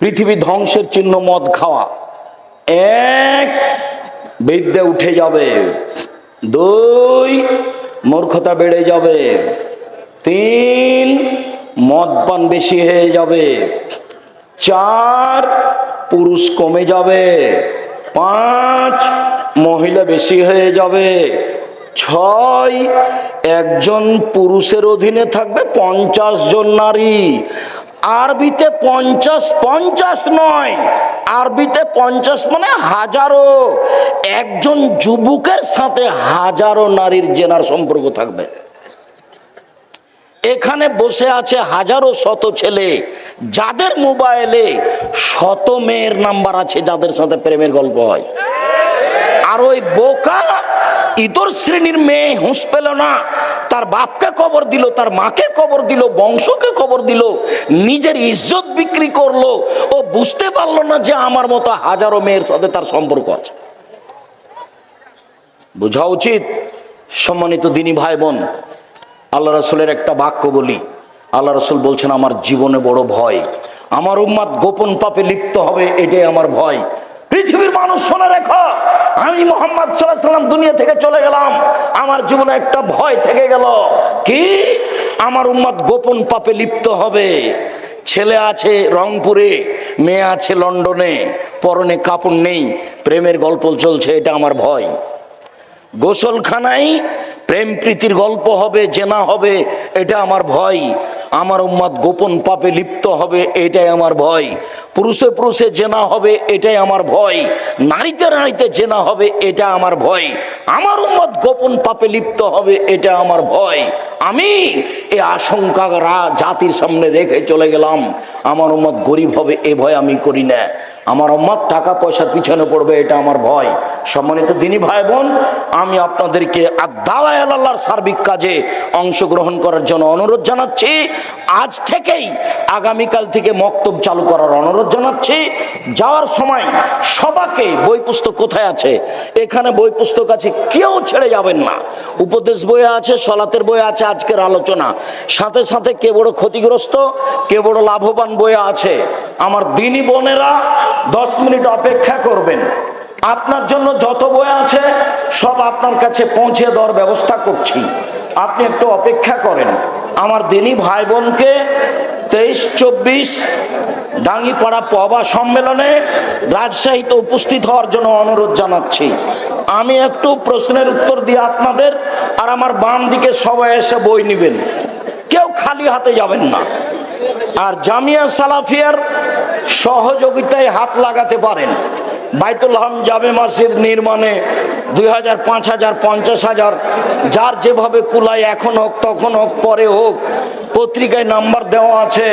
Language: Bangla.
পৃথিবী ধ্বংসের চিহ্ন মদ খাওয়া। এক, বিদ্যে উঠে যাবে। দুই, মূর্খতা বেড়ে যাবে। তিন মদ পান বেশি হয়ে যাবে। চার, পুরুষ কমে যাবে। পাঁচ, মহিলা বেশি হয়ে যাবে। ছয়, একজন পুরুষের অধীনে থাকবে পঞ্চাশ জন নারী। আরবিতে পঞ্চাশ পঞ্চাশ নয়। আরবিতে পঞ্চাশ মানে হাজারো। একজন যুবকের সাথে হাজারো নারীর জেনার সম্পর্ক থাকবে। এখানে বসে আছে হাজারো শত ছেলে। যাদের মোবাইলে শত মেয়ের নাম্বার আছে, যাদের সাথে প্রেমের গল্প হয়। আর ওই বোকা ইতর শ্রেণির মেয়ে হুঁশ পেল না। তার বাপকে কবর দিল, তার মাকে কবর দিল, বংশকে কবর দিল, নিজের ইজ্জত বিক্রি করল। ও বুঝতে পারল না যে আমার মতো হাজারো মেয়ের সাথে তার সম্পর্ক আছে। বোঝা উচিত? সম্মানিত দিনী ভাই বোন আল্লাহ রসুলের একটা বাক্য বলি। আল্লাহ রসুল বলছেন, আমার জীবনে বড় ভয়। আমার উম্মাদ গোপন পাপে লিপ্ত হবে, এটাই আমার ভয়। পৃথিবীর মানুষ শোনে রেখো। আমি মোহাম্মদ সাল্লাম দুনিয়া থেকে চলে গেলাম। আমার জীবনে একটা ভয় থেকে গেল। কি? আমার উম্মাদ গোপন পাপে লিপ্ত হবে। ছেলে আছে রংপুরে, মেয়ে আছে লন্ডনে, পরনে কাপড় নেই, প্রেমের গল্প চলছে, এটা আমার ভয়। গোসলখানায় প্রেম প্রীতির গল্প হবে, জেনা হবে, এটা আমার ভয়। আমার উম্মাদ গোপন পাপে লিপ্ত হবে, এটাই আমার ভয়। পুরুষে পুরুষে জেনা হবে, এটাই আমার ভয়। নারীতে নারীতে জেনা হবে, এটা আমার ভয়। আমার উম্মত গোপন পাপে লিপ্ত হবে, এটা আমার ভয়। আমি এ আশঙ্কা জাতির সামনে রেখে চলে গেলাম। আমার উম্মত গরিব হবে, এ ভয় আমি করি না। আমার উম্মত টাকা পয়সার পিছনে পড়বে, এটা আমার ভয়। সম্মানিত দিনী ভাই বোন, আমি আপনাদেরকে আদাওয়ায় আল্লাহর সার্বিক কাজে অংশগ্রহণ করার জন্য অনুরোধ জানাচ্ছি। আজ থেকেই আগামীকাল থেকে মক্তব চালু করার অনুরোধ জানাচ্ছি। যাওয়ার সময় সবাকে বই পুস্তক কোথায় আছে? এখানে বই পুস্তক আছে, কেউ ছেড়ে যাবেন না। উপদেশ বই আছে, সলাতের বই আছে, আজকের আলোচনা। সাথে সাথে কে বড় ক্ষতিগ্রস্ত, কে বড় লাভবান বই আছে। আমার দিনী বোনেরা, দশ মিনিট অপেক্ষা করবেন। আপনার জন্য যত বই আছে, সব আপনার কাছে পৌঁছে দেওয়ার ব্যবস্থা করছি। আপনি একটু অপেক্ষা করেন। আমার দিনী ভাই বোনকে তেইশ, চব্বিশ, ডাঙ্গিপাড়া পবা সম্মেলনে রাজশাহীতে উপস্থিত হওয়ার জন্য অনুরোধ জানাচ্ছি। আমি একটু প্রশ্নের উত্তর দিয়ে আপনাদের, আর আমার বাম দিকে সবাই এসে বই নেবেন। কেউ খালি হাতে যাবেন না। আর জামিয়া সালাফিয়ার সহযোগিতায় হাত লাগাতে পারেন। বাইতুল হাম জামে মসজিদ নির্মাণে দুই হাজার, পাঁচ হাজার, পঞ্চাশ হাজার, যার যেভাবে কুলাই এখন হোক, তখন হোক, পরে হোক, পত্রিকায় নাম্বার দেওয়া আছে।